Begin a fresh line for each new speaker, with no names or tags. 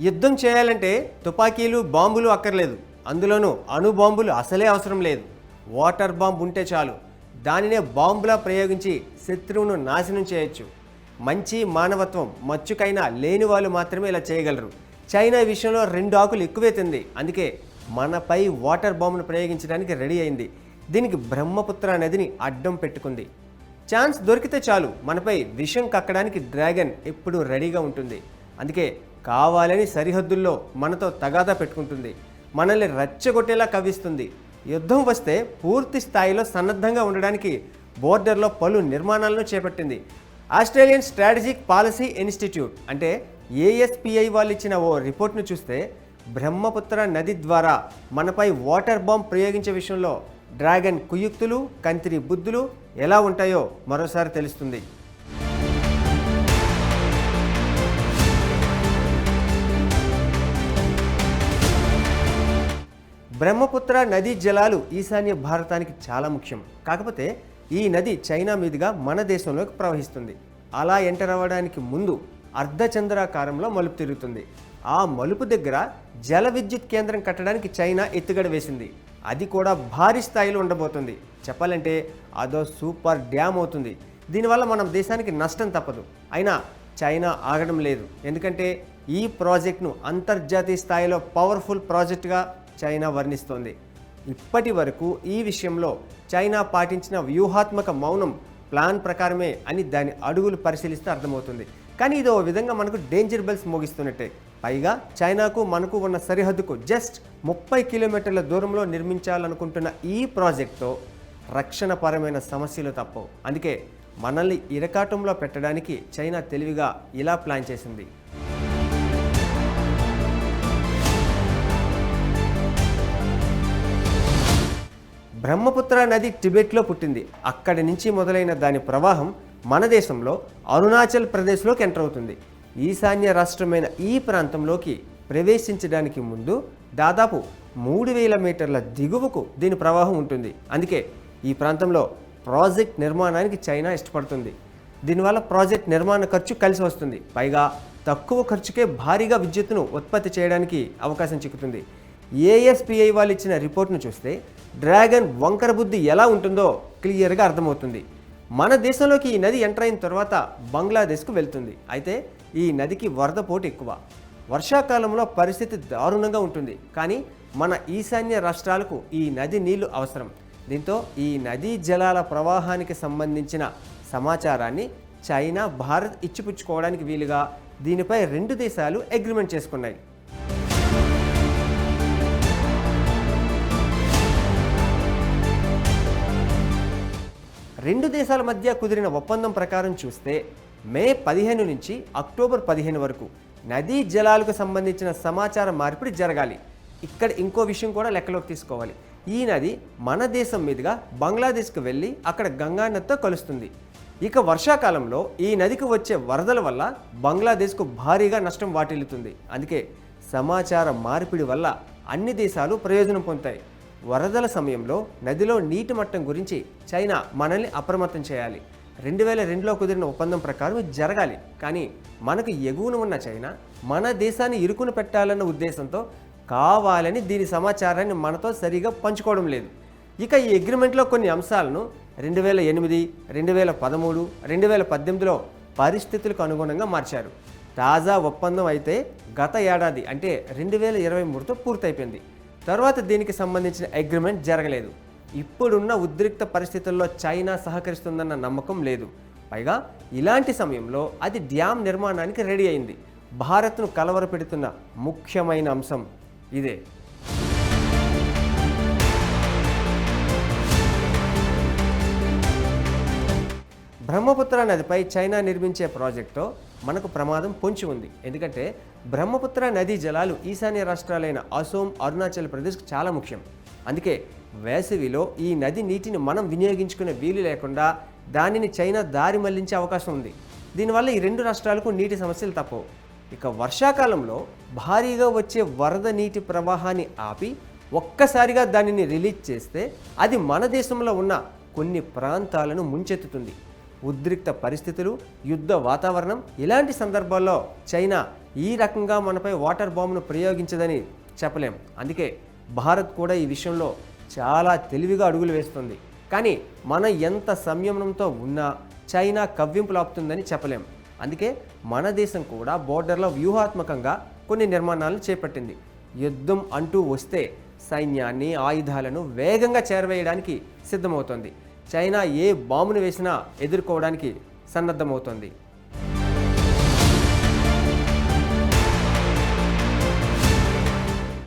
యుద్ధం చేయాలంటే తుపాకీలు బాంబులు అక్కర్లేదు. అందులోనూ అణు బాంబులు అసలే అవసరం లేదు. వాటర్ బాంబ్ ఉంటే చాలు. దానినే బాంబులా ప్రయోగించి శత్రువును నాశనం చేయొచ్చు. మంచి మానవత్వం మచ్చుకైనా లేని వాళ్ళు మాత్రమే ఇలా చేయగలరు. చైనా విషయంలో రెండు ఆకులు ఎక్కువే తింది. అందుకే మనపై వాటర్ బాంబును ప్రయోగించడానికి రెడీ అయింది. దీనికి బ్రహ్మపుత్ర నదిని అడ్డం పెట్టుకుంది. ఛాన్స్ దొరికితే చాలు. మనపై విషం కక్కడానికి డ్రాగన్ ఎప్పుడూ రెడీగా ఉంటుంది. అందుకే కావాలని సరిహద్దుల్లో మనతో తగాదా పెట్టుకుంటుంది. మనల్ని రచ్చగొట్టేలా కవ్విస్తుంది. యుద్ధం వస్తే పూర్తి స్థాయిలో సన్నద్ధంగా ఉండడానికి బోర్డర్లో పలు నిర్మాణాలను చేపట్టింది. ఆస్ట్రేలియన్ స్ట్రాటజిక్ పాలసీ ఇన్స్టిట్యూట్ అంటే ఏఎస్పిఐ వాళ్ళు ఇచ్చిన ఓ రిపోర్ట్ను చూస్తే బ్రహ్మపుత్ర నది ద్వారా మనపై వాటర్ బాంబ్ ప్రయోగించే విషయంలో డ్రాగన్ కుయుక్తులు కంతిరి బుద్ధులు ఎలా ఉంటాయో మరోసారి తెలుస్తుంది. బ్రహ్మపుత్ర నదీ జలాలు ఈశాన్య భారతానికి చాలా ముఖ్యం. కాకపోతే ఈ నది చైనా మీదుగా మన దేశంలోకి ప్రవహిస్తుంది. అలా ఎంటర్ అవ్వడానికి ముందు అర్ధచంద్రాకారంలో మలుపు తిరుగుతుంది. ఆ మలుపు దగ్గర జల విద్యుత్ కేంద్రం కట్టడానికి చైనా ఎత్తుగడ వేసింది. అది కూడా భారీ స్థాయిలో ఉండబోతుంది. చెప్పాలంటే అదో సూపర్ డ్యామ్ అవుతుంది. దీనివల్ల మనం దేశానికి నష్టం తప్పదు. అయినా చైనా ఆగడం లేదు. ఎందుకంటే ఈ ప్రాజెక్ట్ను అంతర్జాతీయ స్థాయిలో పవర్ఫుల్ ప్రాజెక్టుగా చైనా వర్ణిస్తోంది. ఇప్పటి వరకు ఈ విషయంలో చైనా పాటించిన వ్యూహాత్మక మౌనం ప్లాన్ ప్రకారమే అని దాని అడుగులు పరిశీలిస్తే అర్థమవుతుంది. కానీ ఇది ఓ విధంగా మనకు డేంజర్ బెల్స్ మోగిస్తున్నట్టే. పైగా చైనాకు మనకు ఉన్న సరిహద్దుకు జస్ట్ ముప్పై కిలోమీటర్ల దూరంలో నిర్మించాలనుకుంటున్న ఈ ప్రాజెక్ట్తో రక్షణపరమైన సమస్యలు తప్పవు. అందుకే మనల్ని ఇరకాటంలో పెట్టడానికి చైనా తెలివిగా ఇలా ప్లాన్ చేసింది. బ్రహ్మపుత్ర నది టిబెట్లో పుట్టింది. అక్కడి నుంచి మొదలైన దాని ప్రవాహం మన దేశంలో అరుణాచల్ ప్రదేశ్లోకి ఎంటర్ అవుతుంది. ఈశాన్య రాష్ట్రమైన ఈ ప్రాంతంలోకి ప్రవేశించడానికి ముందు దాదాపు మూడు వేల మీటర్ల దిగువకు దీని ప్రవాహం ఉంటుంది. అందుకే ఈ ప్రాంతంలో ప్రాజెక్ట్ నిర్మాణానికి చైనా ఇష్టపడుతుంది. దీనివల్ల ప్రాజెక్ట్ నిర్మాణ ఖర్చు కలిసి వస్తుంది. పైగా తక్కువ ఖర్చుకే భారీగా విద్యుత్తును ఉత్పత్తి చేయడానికి అవకాశం చిక్కుతుంది. ఏఎస్పిఐ వాళ్ళు ఇచ్చిన రిపోర్ట్ను చూస్తే డ్రాగన్ వంకర బుద్ధి ఎలా ఉంటుందో క్లియర్గా అర్థమవుతుంది. మన దేశంలోకి ఈ నది ఎంటర్ అయిన తర్వాత బంగ్లాదేశ్కు వెళ్తుంది. అయితే ఈ నదికి వరద పోటు ఎక్కువ. వర్షాకాలంలో పరిస్థితి దారుణంగా ఉంటుంది. కానీ మన ఈశాన్య రాష్ట్రాలకు ఈ నది నీళ్ళు అవసరం. దీంతో ఈ నదీ జలాల ప్రవాహానికి సంబంధించిన సమాచారాన్ని చైనా భారత్ ఇచ్చిపుచ్చుకోవడానికి వీలుగా దీనిపై రెండు దేశాలు అగ్రిమెంట్ చేసుకున్నాయి. రెండు దేశాల మధ్య కుదిరిన ఒప్పందం ప్రకారం చూస్తే మే పదిహేను నుంచి అక్టోబర్ పదిహేను వరకు నదీ జలాలకు సంబంధించిన సమాచార మార్పిడి జరగాలి. ఇక్కడ ఇంకో విషయం కూడా లెక్కలోకి తీసుకోవాలి. ఈ నది మన దేశం మీదుగా బంగ్లాదేశ్కు వెళ్ళి అక్కడ గంగా నదితో కలుస్తుంది. ఇక వర్షాకాలంలో ఈ నదికి వచ్చే వరదల వల్ల బంగ్లాదేశ్కు భారీగా నష్టం వాటిల్లుతుంది. అందుకే సమాచార మార్పిడి వల్ల అన్ని దేశాలు ప్రయోజనం పొందుతాయి. వరదల సమయంలో నదిలో నీటి మట్టం గురించి చైనా మనల్ని అప్రమత్తం చేయాలి. రెండు వేల రెండులో కుదిరిన ఒప్పందం ప్రకారం జరగాలి. కానీ మనకు ఎగువన ఉన్న చైనా మన దేశాన్ని ఇరుకున పెట్టాలన్న ఉద్దేశంతో కావాలని దీని సమాచారాన్ని మనతో సరిగా పంచుకోవడం లేదు. ఇక ఈ అగ్రిమెంట్లో కొన్ని అంశాలను రెండు వేల ఎనిమిది రెండు వేల పదమూడు రెండు వేల పద్దెనిమిదిలో పరిస్థితులకు అనుగుణంగా మార్చారు. తాజా ఒప్పందం అయితే గత ఏడాది అంటే రెండు వేల ఇరవై మూడుతో పూర్తయిపోయింది. తర్వాత దీనికి సంబంధించిన అగ్రిమెంట్ జరగలేదు. ఇప్పుడున్న ఉద్రిక్త పరిస్థితుల్లో చైనా సహకరిస్తుందన్న నమ్మకం లేదు. పైగా ఇలాంటి సమయంలో అది డ్యామ్ నిర్మాణానికి రెడీ అయింది. భారత్ను కలవరపెడుతున్న ముఖ్యమైన అంశం ఇదే. బ్రహ్మపుత్ర నదిపై చైనా నిర్మించే ప్రాజెక్టుతో మనకు ప్రమాదం పొంచి ఉంది. ఎందుకంటే బ్రహ్మపుత్ర నదీ జలాలు ఈశాన్య రాష్ట్రాలైన అసోం అరుణాచల్ ప్రదేశ్కు చాలా ముఖ్యం. అందుకే వేసవిలో ఈ నది నీటిని మనం వినియోగించుకునే వీలు లేకుండా దానిని చైనా దారి మళ్ళించే అవకాశం ఉంది. దీనివల్ల ఈ రెండు రాష్ట్రాలకు నీటి సమస్యలు తప్పవు. ఇక వర్షాకాలంలో భారీగా వచ్చే వరద నీటి ప్రవాహాన్ని ఆపి ఒక్కసారిగా దానిని రిలీజ్ చేస్తే అది మన దేశంలో ఉన్న కొన్ని ప్రాంతాలను ముంచెత్తుతుంది. ఉద్రిక్త పరిస్థితులు యుద్ధ వాతావరణం ఇలాంటి సందర్భాల్లో చైనా ఈ రకంగా మనపై వాటర్ బాంబును ప్రయోగించదని చెప్పలేం. అందుకే భారత్ కూడా ఈ విషయంలో చాలా తెలివిగా అడుగులు వేస్తుంది. కానీ మనం ఎంత సంయమనంతో ఉన్నా చైనా కవ్వింపులాపుతుందని చెప్పలేం. అందుకే మన దేశం కూడా బోర్డర్లో వ్యూహాత్మకంగా కొన్ని నిర్మాణాలను చేపట్టింది. యుద్ధం అంటూ వస్తే సైన్యాన్ని ఆయుధాలను వేగంగా చేరవేయడానికి సిద్ధమవుతోంది. చైనా ఏ బాంబును వేసినా ఎదుర్కోవడానికి సన్నద్ధమవుతోంది.